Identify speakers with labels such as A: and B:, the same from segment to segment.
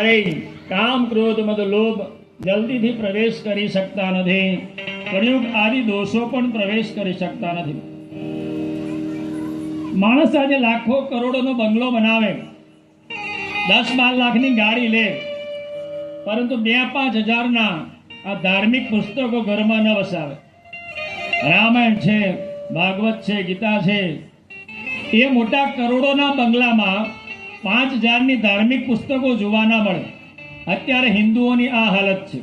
A: ક્યારેય કામ ક્રોધ મદ લોભ જલ્દીથી પ્રવેશ કરી શકતા નથી. કળિયુગ આદિ દોષો પણ પ્રવેશ કરી શકતા નથી. માણસ આજે લાખો કરોડોનો બંગલો બનાવે. દસ બાર લાખની ગાડી લે. પરંતુ બે પાંચ હજારના આ ધાર્મિક પુસ્તકો ઘરમાં ન વસાવે. રામાયણ છે, ભાગવત છે, ગીતા છે. એ મોટા કરોડોના બંગલામાં પાંચ હજારની ધાર્મિક પુસ્તકો જોવા ના મળે. અત્યારે હિન્દુઓની આ હાલત છે.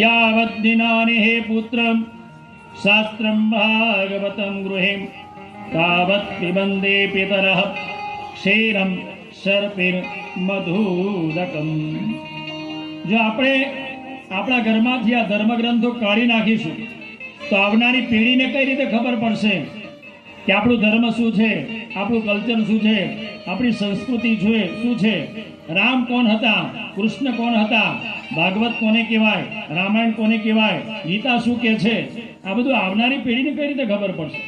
A: યાવત દિનાની હે પુત્ર શાસ્ત્રમ ભાગવતમ ગૃહે તાવત પિબંદે પિતર ક્ષીરમ સર્પિર મધુદકમ. જો આપણે આપણા ઘરમાંથી આ ધર્મગ્રંથો કાઢી નાખીશું તો આવનારી પેઢીને કઈ રીતે ખબર પડશે કે આપણું ધર્મ શું છે? આપણું કલ્ચર શું છે? આપણી સંસ્કૃતિ છે, શું છે? રામ કોણ હતા? કૃષ્ણ કોણ હતા? ભાગવત કોને કહેવાય? રામાયણ કોને કહેવાય? ગીતા શું કે છે? આ બધું આવનારી પેઢીને કઈ રીતે ખબર પડશે?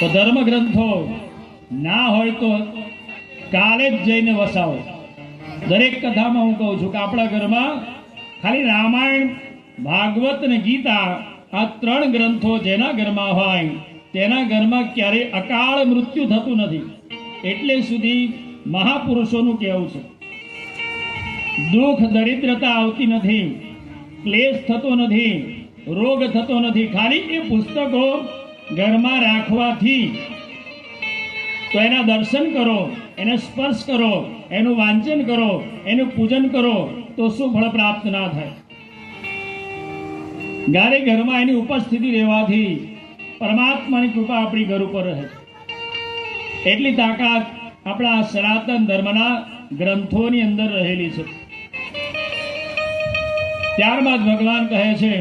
A: તો ધર્મ ગ્રંથો ના હોય તો કાલે જ જઈને વસાવો. દરેક કથામાં હું કહું છું કે આપણા ઘરમાં ખાલી રામાયણ ભાગવત ને ગીતા આ ત્રણ ગ્રંથો જેના ઘરમાં હોય, તેના ઘરમાં ક્યારેય અકાળ મૃત્યુ થતું નથી. એટલે સુધી મહાપુરુષોનું કહેવું છે. દુઃખ, દરિદ્રતા આવતી નથી, ક્લેશ થતો નથી, રોગ થતો નથી. ખાલી એ પુસ્તકો ઘરમાં રાખવાથી તો એના દર્શન કરો, એને સ્પર્શ કરો, એનું વાંચન કરો, એનું પૂજન કરો, તો શું ફળ પ્રાપ્ત ના થાય? ગારે ઘરમાં એની ઉપસ્થિતિ રહેવાથી પરમાત્માની કૃપા આપણી ઘર ઉપર રહે. છે એટલી તાકાત આપણા સનાતન ધર્મના ગ્રંથોની અંદર રહેલી છે. ત્યારબાદ ભગવાન કહે છે,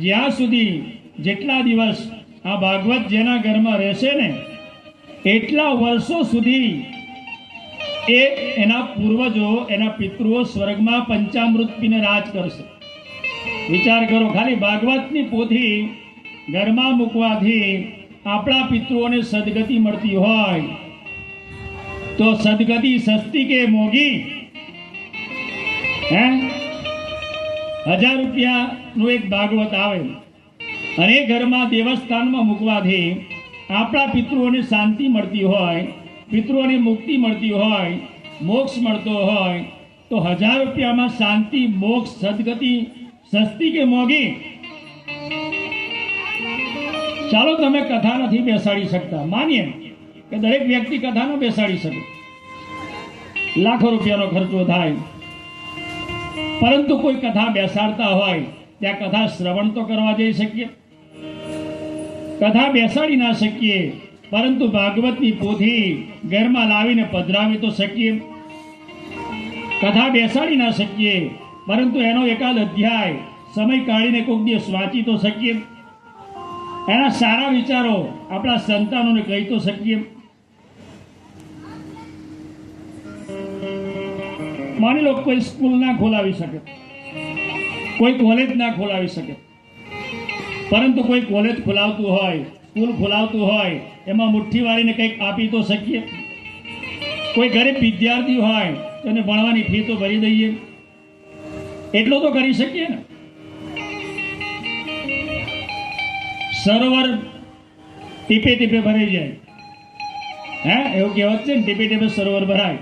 A: જ્યાં સુધી જેટલા દિવસ આ ભાગવત જેના ઘરમાં રહેશે ને, એટલા વર્ષો સુધી એ એના પૂર્વજો, એના પિતૃઓ સ્વર્ગમાં પંચામૃત પીને રાજ કરશે. વિચાર કરો, ખાલી ભાગવતની પોથી ઘરમાં મૂકવાથી આપણા પિતૃઓને સદગતિ મળતી હોય. તો સદગતિ સસ્તી કે મોંઘી? હે? હજાર રૂપિયાનું એક ભાગવત આવે. અને એ ઘરમાં દેવસ્થાનમાં મૂકવાથી આપણા પિતૃઓને શાંતિ મળતી હોય, પિતૃઓને મુક્તિ મળતી હોય, મોક્ષ મળતો હોય, તો હજાર રૂપિયામાં શાંતિ, મોક્ષ, સદગતિ સસ્તી કે મોંઘી? ચાલો તમે કથા નથી બેસાડી શકતા. માનીએ કે દરેક વ્યક્તિ કથા ન બેસાડી શકે. લાખો રૂપિયાનો ખર્ચો થાય. પરંતુ કોઈ કથા બેસાડતા હોય, ત્યાં કથા શ્રવણ તો કરવા જઈ શકીએ. કથા બેસાડી ના શકીએ, પરંતુ ભાગવતની પોથી ઘરમાં લાવીને પધરાવી તો શકીએ. કથા બેસાડી ના શકીએ પરંતુ એનો એકાદ અધ્યાય સમય કાઢીને કોઈક દિવસ વાંચી તો શકીએ. એના સારા વિચારો આપણા સંતાનોને કહી તો શકીએ. માની લો કોઈ સ્કૂલ ના ખોલાવી શકે. કોઈ કોલેજ ના ખોલાવી શકે. પરંતુ કોઈ કોલેજ ખોલાવતું હોય, સ્કૂલ ખોલાવતું હોય, એમાં મુઠ્ઠી વાળીને કંઈક આપી તો શકીએ. કોઈ ગરીબ વિદ્યાર્થી હોય, તો એને ભણવાની ફી તો ભરી દઈએ. એટલો તો કરી શકીએ ને. સરોવર ટીપે ટીપે ભરાઈ જાય. હે, એવું કહેવત છે ને, ટીપે ટીપે સરોવર ભરાય.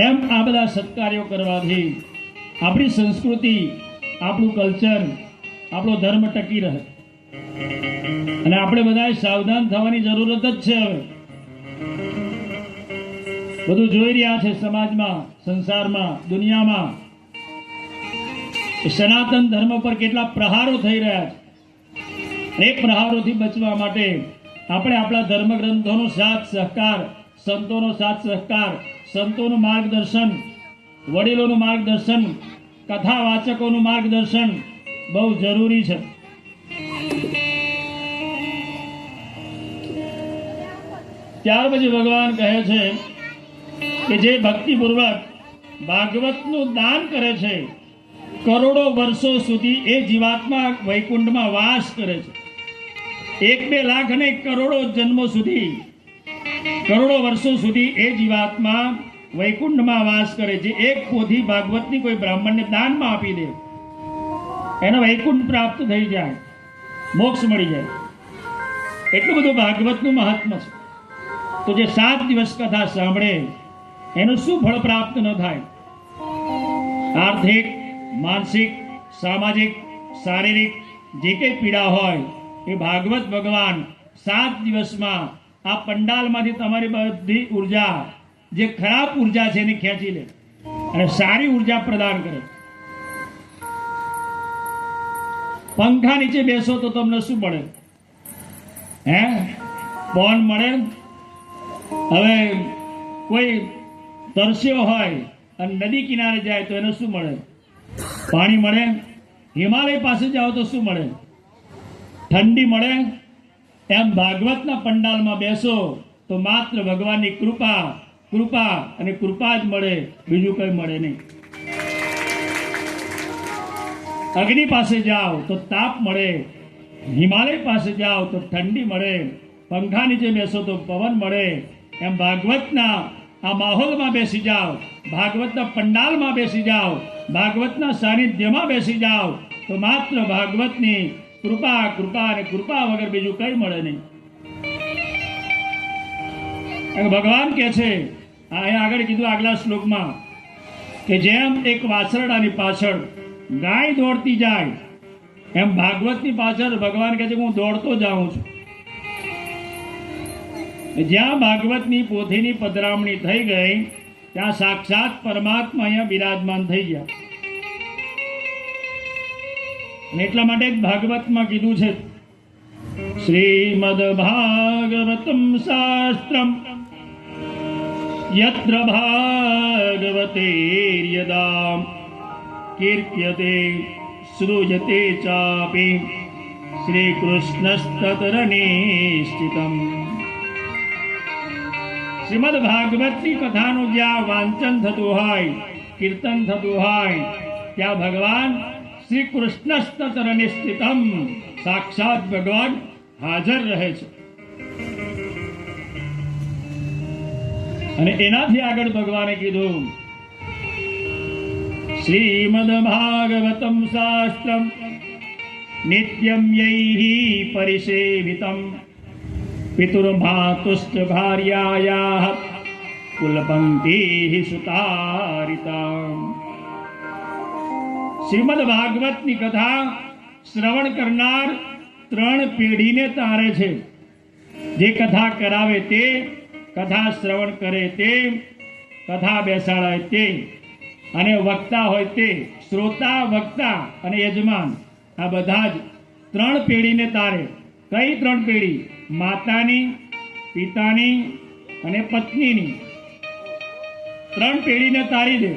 A: એમ આ બધા સત્કાર્યો કરવાથી આપણી સંસ્કૃતિ, આપણું કલ્ચર, આપણો ધર્મ ટકી રહે. અને આપણે બધાએ સાવધાન થવાની જરૂરત જ છે હવે. બધું જોઈ રહ્યા છે સમાજમાં, સંસારમાં, દુનિયામાં. સનાતન ધર્મ પર કેટલા પ્રહારો થઈ રહ્યા છે. એ પ્રહારોથી બચવા માટે આપણે આપણા ધર્મગ્રંથોનો સાથ સહકાર, સંતોનો સાથ સહકાર, સંતોનું માર્ગદર્શન, વડીલોનું માર્ગદર્શન કથા વાચકોનું માર્ગદર્શન બહુ જરૂરી છે. ત્યાર પછી ભગવાન કહે છે કે જે ભક્તિપૂર્વક ભાગવતનું દાન કરે છે કરોડો વર્ષો સુધી એ જીવાત્મા વૈકુંઠમાં વાસ કરે છે. એક, બે લાખ અને કરોડો જન્મો સુધી, કરોડો વર્ષો સુધી એ જીવાત્મા વૈકુંઠમાં વાસ કરે છે. એક પોથી ભાગવતની કોઈ બ્રાહ્મણને દાનમાં આપી દે, એને વૈકુંઠ પ્રાપ્ત થઈ જાય, મોક્ષ મળી જાય. એટલું બધું ભાગવતનું મહાત્મ છે. તો જે સાત દિવસ કથા સાંભળે, એનું શું ફળ પ્રાપ્ત ન થાય? આર્થિક માનસિક, સામાજિક, શારીરિક જે કંઈ પીડા હોય, એ ભાગવત ભગવાન સાત દિવસમાં આ પંડાલમાંથી તમારી બધી ઊર્જા, જે ખરાબ ઊર્જા છે એને ખેંચી લે અને સારી ઊર્જા પ્રદાન કરે. પંખા નીચે બેસો તો તમને શું મળે? હે? ફોન મળે? હવે કોઈ તરસ્યો હોય અને નદી કિનારે જાય તો એને શું મળે? પાણી મળે? હિમાલય પાસે જાઓ તો શું મળે? ઠંડી મળે? એમ ભાગવતના પંડાલમાં બેસો તો માત્ર ભગવાનની કૃપા કૃપા અને કૃપા જ મળે. બીજું કંઈ મળે નહીં. અગ્નિ પાસે જાઓ તો તાપ મળે. હિમાલય પાસે જાઓ તો ઠંડી મળે. પંખા નીચે બેસો તો પવન મળે. એમ ભાગવતના આ માહોલમાં બેસી જાઓ. ભાગવતના પંડાલમાં બેસી જાઓ, ભાગવતના સાનિધ્યમાં બેસી જાઓ, તો માત્ર ભાગવતની કૃપા કૃપા અને કૃપા વગર બીજું કંઈ મળે નહીં. ભગવાન કહે છે અહીંયા આગળ કીધું આગલા શ્લોકમાં, કે જેમ એક વાછરડાની પાછળ ગાય દોડતી જાય, એમ ભાગવતની પાછળ ભગવાન કહે છે હું દોડતો જાઉં છું. જ્યાં ભાગવતની પોથીની પધરામણી થઈ ગઈ ત્યાં સાક્ષાત પરમાત્મા અહીંયા બિરાજમાન થઈ ગયા. અને એટલા માટે જ ભાગવતમાં કીધું છે, શ્રીમદ ભાગવતમ શાસ્ત્રમ યત્ર ભાગવતેર્યદા કીર્ત્યતે શ્રૂયતે ચાપી શ્રીકૃષ્ણસ્તરનિશ્ચિતમ શ્રીમદ ભાગવતની કથાનું જ્યાં વાંચન થતું હોય કીર્તન થતું હોય ત્યાં ભગવાન શ્રી કૃષ્ણ નિશ્ચિતમ સાક્ષાત ભગવાન હાજર રહે છે અને એનાથી આગળ ભગવાને કીધું શ્રીમદ ભાગવતમ શાસ્ત્રમ નિત્યમ યૈ પરિસેવિતમ. પિતુર્માતુશ્ચ भार्यायाः कुलपङ्क्तिः સુતારિતા શ્રીમદ ભાગવતની કથા શ્રવણ કરનાર ત્રણ પેઢીને તારે છે જે કથા કરાવે તે કથા શ્રવણ કરે તે કથા બેસાડાય તે અને વક્તા હોય તે શ્રોતા વક્તા અને યજમાન આ બધા જ ત્રણ પેઢીને તારે કઈ ત્રણ પેઢી માતાની, પિતાની અને પત્નીની. ત્રણ પેઢીને તારી દે.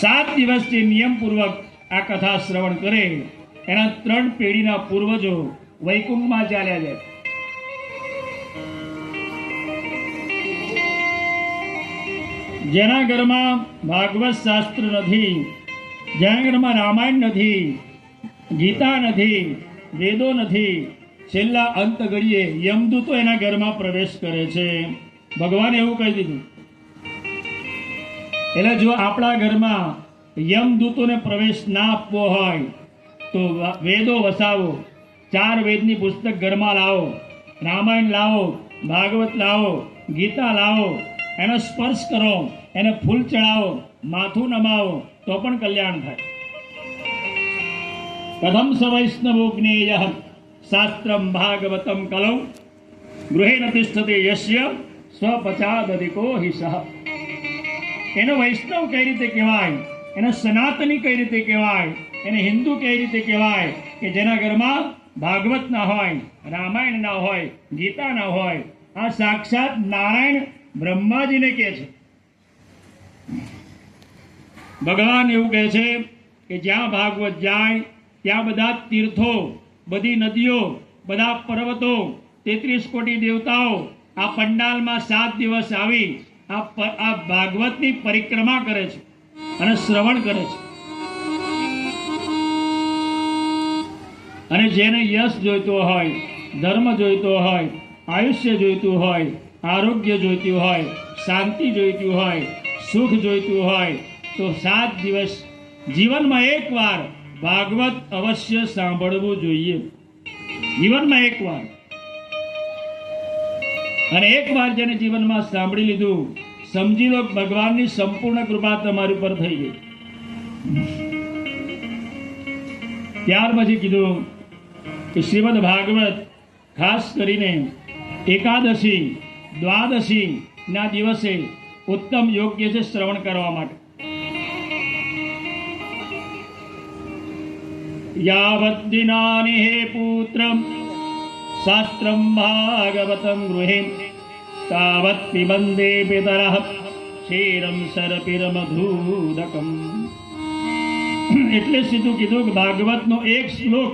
A: સાત દિવસથી નિયમપૂર્વક આ કથા શ્રવણ કરે. એના ત્રણ પેઢીના પૂર્વજો વૈકુંઠમાં ચાલ્યા જાય. જેના ઘરમાં ભાગવત શાસ્ત્ર નથી, જેના ઘરમાં રામાયણ નથી, ગીતા નથી, વેદો નથી છેલ્લા અંત ઘડીએ યમદૂતો એના ઘરમાં પ્રવેશ કરે છે. ભગવાને એવું કહી દીધું એટલે જો આપણા ઘરમાં યમદૂતોને પ્રવેશ ના આપવો હોય, તો વેદો વસાવો, ચાર વેદની પુસ્તક ઘરમાં લાવો, રામાયણ લાવો, ભાગવત લાવો, ગીતા લાવો, એનો સ્પર્શ કરો, એને ફૂલ ચડાવો, માથું નમાવો, તો પણ કલ્યાણ થાય. કથમ સ જ્ઞેય શાસ્ત્રમ ભાગવતમ કલમ ગૃહે ન તિષ્ઠતે યશ્ય સ્વપચાદધિકો હિ સહ એનો વૈષ્ણવ કઈ રીતે કહેવાય એને સનાતની કઈ રીતે કહેવાય એને હિન્દુ કઈ રીતે કહેવાય કે જેના ઘરમાં ભાગવત ના હોય રામાયણ ના હોય ગીતા ના હોય આ સાક્ષાત નારાયણ બ્રહ્માજીને કહે છે ભગવાન એવું કહે છે કે જ્યાં ભાગવત જાય ત્યાં બધા તીર્થો બધી નદીઓ, બધા પર્વતો, તેત્રીસ કોટી દેવતાઓ આ પંડાલમાં સાત દિવસ આવી આ આ ભાગવતની પરિક્રમા કરે છે અને શ્રવણ કરે છે. અને જેને યશ જોઈતો હોય, ધર્મ જોઈતો હોય, આયુષ્ય જોઈતું હોય, આરોગ્ય જોઈતું હોય, શાંતિ જોઈતું હોય, સુખ જોઈતું હોય, તો સાત દિવસ જીવનમાં એકવાર ભાગવત અવશ્ય સાંભળવું જોઈએ. જીવનમાં એકવાર અને એકવાર જેને જીવનમાં સાંભળી લીધું, સમજી લો ભગવાનની સંપૂર્ણ કૃપા તમારી ઉપર થઈ ગઈ. ત્યાર પછી કીધું કે શ્રીમદ ભાગવત ખાસ કરીને એકાદશી દ્વાદશી ના દિવસે ઉત્તમ યોગ્ય છે શ્રવણ કરવા માટે. દિનાની હે પુત્ર શાસ્ત્રમ ભાગવતમ ગૃહે તાવત પિબંદે પિતરઃ ક્ષીરમ સરપિરમધૂદકમ એટલે સીધું કીધું કે ભાગવતનો એક શ્લોક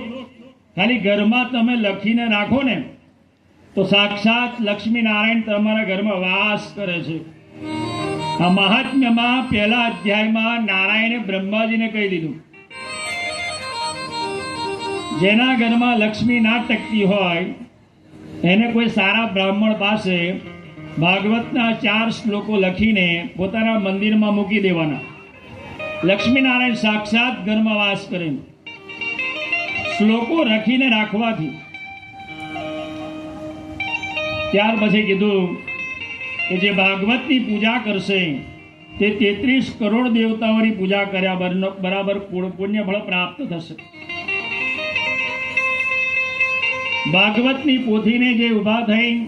A: ખાલી ઘરમાં તમે લખીને રાખો ને, તો સાક્ષાત લક્ષ્મી નારાયણ તમારા ઘરમાં વાસ કરે છે. આ મહાત્મ્યમાં પહેલા અધ્યાયમાં નારાયણે બ્રહ્માજીને કહી દીધું જેના ઘરમાં લક્ષ્મી ના ટકતી હોય, એને કોઈ સારા બ્રાહ્મણ પાસે ભાગવતના ચાર શ્લોકો લખીને પોતાના મંદિરમાં મૂકી દેવાના. લક્ષ્મીનારાયણ સાક્ષાત ઘરમાં વાસ કરે શ્લોકો રખીને રાખવાથી. ત્યાર પછી કીધું કે જે ભાગવતની પૂજા કરશે, તે તેત્રીસ કરોડ દેવતાઓની પૂજા કર્યા બરાબર પુણ્યફળ પુણ્ય ફળ પ્રાપ્ત થશે. ભાગવતની પોથીને જે ઊભા થઈ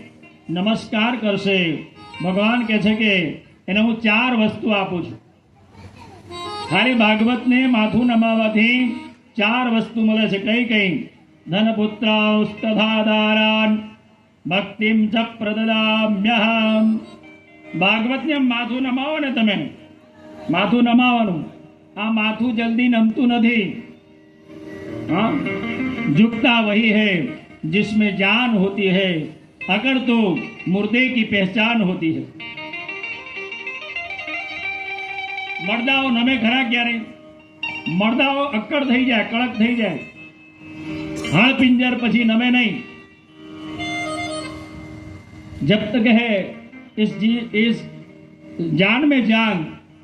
A: નમસ્કાર કરશે, ભગવાન કહે છે કે એને હું ચાર વસ્તુ આપું છું. ખાલી ભાગવતને માથું નમાવાથી ચાર વસ્તુ મળે છે. કઈ કઈ? ધન પુત્રાઉસ્તધાદારાન ભક્તિમ ચ પ્રદદામ્યહમ. ભાગવતને માથું નમાવો ને તમે. માથું નમાવાનું આ માથું જલ્દી નમતું નથી. હા? ઝુકતા વહી હે. जिसमें जान होती है अगर तो मुर्दे की पहचान होती है મરદાઓ નમે ખરા ક્યારે મરદાઓ અક્કડ થઈ જાય કડક થઈ જાય હાલ પિંજર પછી નમે નહીં जब तक है इस जी इस जान में जान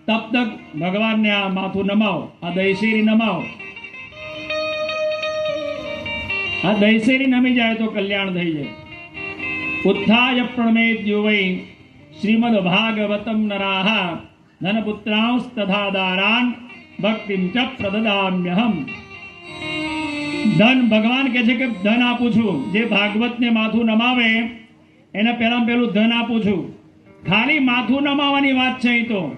A: तब तक भगवान ने आ माथું નમાવો આ દહીશેરી નમાવો આ દહીસેરી નમી જાય તો કલ્યાણ થઈ જાય. ઉત્થાય પ્રણમેત યુવૈ શ્રીમદ ભાગવતમ નરાહ ધનપુત્રાંશ તથા દારાન ભક્તિમ ચ પ્રદદામ્યહમ. ધન ભગવાન કહે છે કે ધન આપું છું. જે ભાગવતને માથું નમાવે, એને પહેલાં પહેલું ધન આપું છું. ખાલી માથું નમાવાની વાત છે અહીં તો.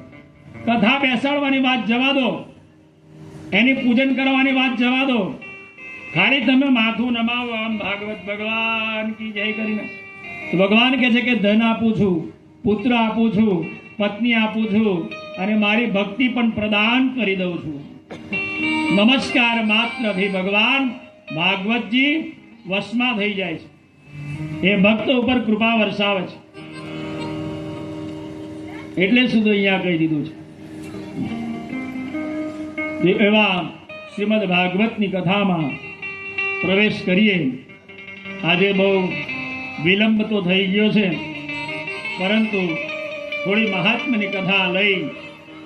A: કથા બેસાડવાની વાત જવા દો. એની પૂજન કરવાની વાત જવા દો. ખાલી તમે માથું નમાવો આમ ભાગવત ભગવાન કી જય કરીને. ભગવાન કહે છે કે ધન આપું છું, પુત્ર આપું છું, પત્ની આપું છું અને મારી ભક્તિ પણ પ્રદાન કરી દઉં છું. નમસ્કાર માત્ર ભી ભગવાન, ભાગવતજી, વશમાં થઈ જાય છે. એ ભક્ત ઉપર કૃપા વરસાવે છે. એટલે સુધી અહીંયા કહી દીધું છે. એવા શ્રીમદ ભાગવતની કથામાં પ્રવેશ કરીએ. આજે બહુ વિલંબ તો થઈ ગયો છે, પરંતુ થોડી મહાત્માની કથા લઈ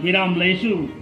A: વિરામ લઈશું.